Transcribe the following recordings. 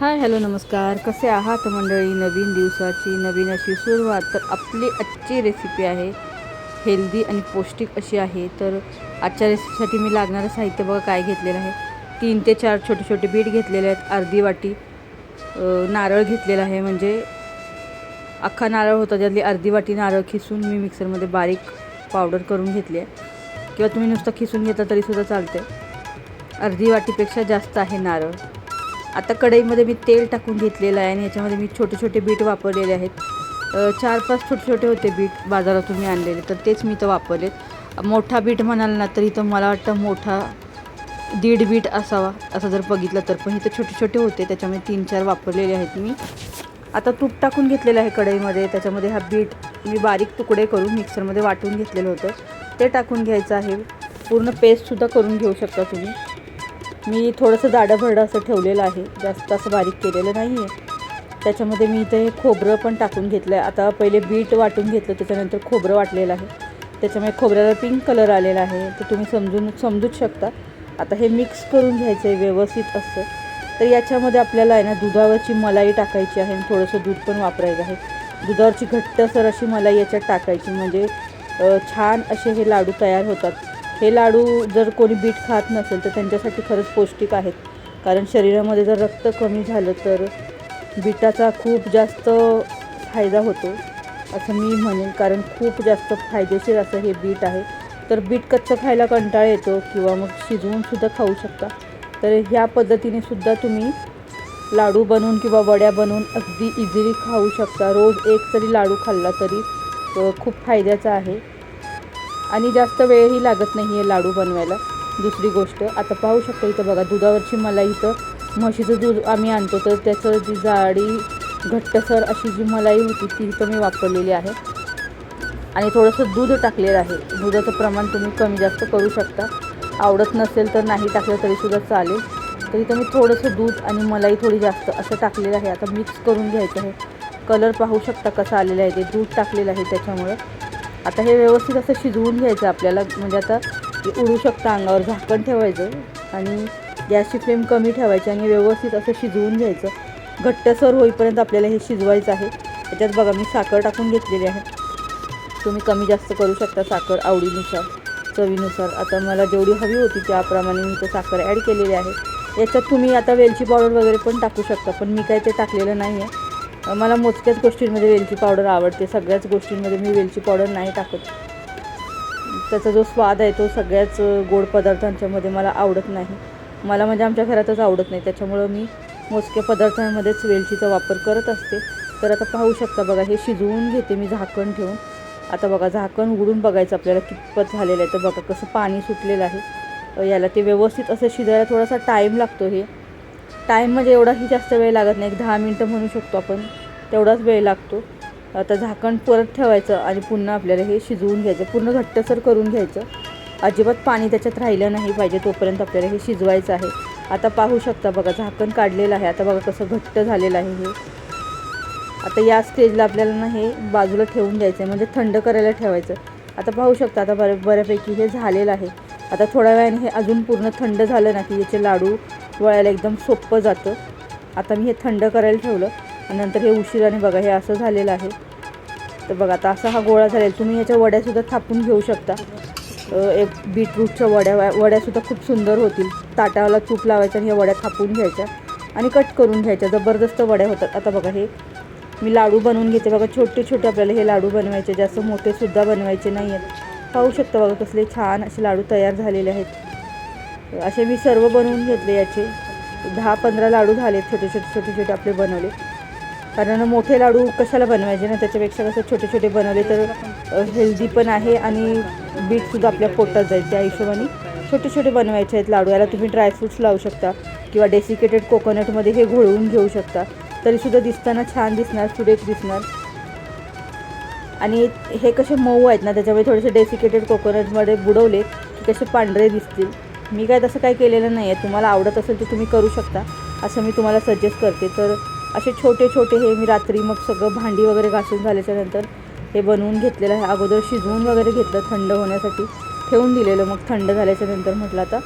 Hi hello नमस्कार. कसे आहात मंडळी? नवीन दिवसाची नवीन अशी सुरुवात. तर आपली आजची रेसिपी आहे हेल्दी आणि पौष्टिक अशी आहे. तर आजच्या रेसिपीसाठी मी लागणारं साहित्य बघा काय घेतलेलं आहे. तीन ते चार छोटे छोटे बीट घेतलेले आहेत. अर्धी वाटी नारळ घेतलेला आहे. म्हणजे अख्खा नारळ होता. त्यातली अर्धी वाटी नारळ खिसून मी मिक्सरमध्ये बारीक पावडर करून घेतली आहे. किंवा तुम्ही नुसतं खिसून घेतला तरीसुद्धा चालते अर्धी वाटीपेक्षा जास्त आहे नारळ. आता कढईमध्ये मी तेल टाकून घेतलेलं आहे आणि याच्यामध्ये मी छोटे छोटे बीट वापरलेले आहेत. चार पाच छोटे छोटे होते बीट बाजारातून मी आणलेले तर तेच मी तर वापरलेत. मोठा बीट म्हणाल ना तरी तर मला वाटतं मोठा दीड बीट असावा असं जर बघितलं तर पण इथं छोटे छोटे होते त्याच्यामुळे तीन चार वापरलेले आहेत मी. आता तूप टाकून घेतलेलं आहे कढईमध्ये त्याच्यामध्ये हा बीट मी बारीक तुकडे करून मिक्सरमध्ये वाटून घेतलेलं होतं. ते टाकून घ्यायचं आहे. पूर्ण पेस्टसुद्धा करून घेऊ शकता तुम्ही. मी थोडंसं जाडं भरडं असं ठेवलेलं आहे. जास्त असं बारीक केलेलं नाही आहे त्याच्यामध्ये मी इथे हे खोबरं पण टाकून घेतलं आहे आता पहिले बीट वाटून घेतलं त्याच्यानंतर खोबरं वाटलेलं आहे. त्याच्यामुळे खोबऱ्याला पिंक कलर आलेला आहे. तर तुम्ही समजून समजूच शकता. आता हे मिक्स करून घ्यायचं आहे व्यवस्थित असं. तर याच्यामध्ये आपल्याला आहे ना दुधावरची मलाई टाकायची आहे. आणि थोडंसं दूध पण वापरायचं आहे. दुधावरची घट्टसर अशी मलाई याच्यात टाकायची. म्हणजे छान असे हे लाडू तयार होतात. हे लाडू जर कोणी बीट खात नसेल तर त्यांच्यासाठी खरंच पौष्टिक आहेत. कारण शरीरामध्ये जर रक्त कमी झालं तर बीटाचा खूप जास्त फायदा होतो असं मी म्हणेन. कारण खूप जास्त फायदेशीर असं हे बीट आहे. तर बीट कच्चं खायला कंटाळा येतो किंवा मग शिजवूनसुद्धा खाऊ शकता. तर ह्या पद्धतीने सुद्धा तुम्ही लाडू बनवून किंवा वड्या बनवून अगदी इझिली खाऊ शकता. रोज एक तरी लाडू खाल्ला तरी खूप फायद्याचा आहे. आणि जास्त वेळही लागत नाही आहे लाडू बनवायला. दुसरी गोष्ट आता पाहू शकता इथं बघा दुधावरची मलाई इथं म्हशीचं दूध आम्ही आणतो तर त्याचं जी जाडी घट्टसर अशी जी मलाई होती ती इथं मी वापरलेली आहे. आणि थोडंसं दूध टाकलेलं आहे. दुधाचं प्रमाण तुम्ही कमी जास्त करू शकता. आवडत नसेल तर नाही टाकलं तरीसुद्धा चालेल. तर इथं मी थोडंसं दूध आणि मलाई थोडी जास्त असं टाकलेलं आहे. आता मिक्स करून घ्यायचं आहे. कलर पाहू शकता कसा आलेला आहे ते. दूध टाकलेलं आहे त्याच्यामुळं. आता हे व्यवस्थित असं शिजवून घ्यायचं आपल्याला म्हणजे आता ते उडू शकतं अंगावर झाकण ठेवायचं आणि गॅसची फ्लेम कमी ठेवायची आणि व्यवस्थित असं शिजवून घ्यायचं. घट्टसर होईपर्यंत आपल्याला हे शिजवायचं आहे. त्याच्यात बघा मी साखर टाकून घेतलेली आहे. तुम्ही कमी जास्त करू शकता साखर आवडीनुसार चवीनुसार. आता मला जेवढी हवी होती त्याप्रमाणे मी ते साखर ॲड केलेली आहे. याच्यात तुम्ही आता वेलची पावडर वगैरे पण टाकू शकता पण मी काय ते टाकलेलं नाही आहे मला मोजक्याच गोष्टींमध्ये वेलची पावडर आवडते. सगळ्याच गोष्टींमध्ये मी वेलची पावडर नाही टाकत. त्याचा जो स्वाद आहे तो सगळ्याच गोड पदार्थांच्यामध्ये मला आवडत नाही. मला म्हणजे आमच्या घरातच आवडत नाही. त्याच्यामुळं मी मोजक्या पदार्थांमध्येच वेलचीचा वापर करत असते. तर आता पाहू शकता बघा हे शिजवून घेते मी झाकण ठेवून. आता बघा झाकण उघडून बघायचं आपल्याला कितपत झालेलं आहे. तर बघा कसं पाणी सुटलेलं आहे. याला ते व्यवस्थित असं शिजायला थोडासा टाईम लागतो हे. टाईम म्हणजे एवढाही जास्त वेळ लागत नाही. एक दहा मिनटं म्हणू शकतो आपण. तेवढाच वेळ लागतो. आता झाकण परत ठेवायचं आणि पुन्हा आपल्याला हे शिजवून घ्यायचं. पूर्ण घट्टसर करून घ्यायचं. अजिबात पाणी त्याच्यात राहिलं नाही पाहिजे. तोपर्यंत आपल्याला हे शिजवायचं आहे. आता पाहू शकता बघा झाकण काढलेलं आहे. आता बघा कसं घट्ट झालेलं आहे हे. आता या स्टेजला आपल्याला ना हे बाजूला ठेवून द्यायचं आहे म्हणजे थंड करायला ठेवायचं. आता पाहू शकता आता बऱ्या बऱ्यापैकी हे झालेलं आहे. आता थोड्या वेळाने हे अजून पूर्ण थंड झालं ना की याचे लाडू वळायला एकदम सोपं जातं. आता मी हे थंड करायला ठेवलं. आणि नंतर हे उशिराने बघा हे असं झालेलं आहे. तर बघा आता असा हा गोळा झालेला तुम्ही याच्या वड्यासुद्धा थापून घेऊ शकता. एक बीटरूटच्या वड्या वड्यासुद्धा खूप सुंदर होतील. ताटाला तूप लावायचं आणि ह्या वड्या थापून घ्यायच्या आणि कट करून घ्यायच्या. जबरदस्त वड्या होतात. आता बघा हे मी लाडू बनवून घेते. बघा छोटे छोटे आपल्याला हे लाडू बनवायचे. जास्त मोठेसुद्धा बनवायचे नाही आहेत पाहू शकता बघा कसले छान असे लाडू तयार झालेले आहेत. असे मी सर्व बनवून घेतले याचे. दहा पंधरा लाडू झाले छोटे छोटे छोटे छोटे आपले बनवले. कारण मोठे लाडू कशाला बनवायचे ना? त्याच्यापेक्षा कसं छोटे छोटे बनवले तर हेल्दी पण आहे आणि बीटसुद्धा आपल्या पोटात जाईल त्या हिशोबाने. छोटे छोटे बनवायचे आहेत लाडू. याला तुम्ही ड्रायफ्रूट्स लावू शकता किंवा डेसिकेटेड कोकोनटमध्ये हे घोळवून घेऊ शकता. तरीसुद्धा दिसताना छान दिसणार सुरेख दिसणार. आणि हे कसे मऊ आहेत ना? त्याच्यामुळे थोडेसे डेसिकेटेड कोकोनटमध्ये बुडवले की कसे पांढरे दिसतील. मी काय तसं काही केलेलं नाही आहे तुम्हाला आवडत असेल तर तुम्ही करू शकता. असं मी तुम्हाला सजेस्ट करते. तर असे छोटे छोटे हे मी रात्री मग सगळं भांडी वगैरे घासून झाल्याच्यानंतर हे बनवून घेतलेलं आहे. अगोदर शिजवून वगैरे घेतलं थंड होण्यासाठी. ठेवून दिलेलं मग थंड झाल्याच्यानंतर म्हटलं आता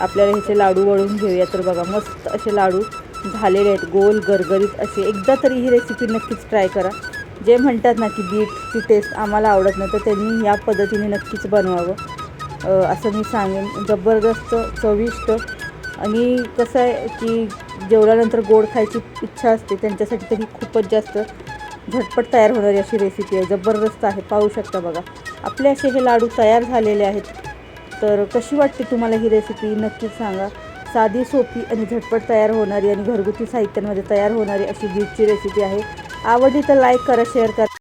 आपल्याला ह्याचे लाडू वळून घेऊया. तर बघा मस्त असे लाडू झालेले आहेत. गोल गरगरीत असे. एकदा तरी ही रेसिपी नक्कीच ट्राय करा. जे म्हणतात ना की बीटची टेस्ट आम्हाला आवडत नाही तर त्यांनी या पद्धतीने नक्कीच बनवावं. असं मी सांगेन. जबरदस्त चविष्ट आणि कसं आहे की जेवल्यानंतर गोड खायची इच्छा असते त्यांच्यासाठी तरी खूपच जास्त झटपट तयार होणारी अशी रेसिपी आहे. जबरदस्त आहे. पाहू शकता बघा. आपले असे हे लाडू तयार झालेले आहेत. तर कशी वाटते तुम्हाला ही रेसिपी नक्कीच सांगा. साधी सोपी आणि झटपट तयार होणारी आणि घरगुती साहित्यांमध्ये तयार होणारी अशी बीटची रेसिपी आहे. आवडली तर लाईक करा शेअर करा.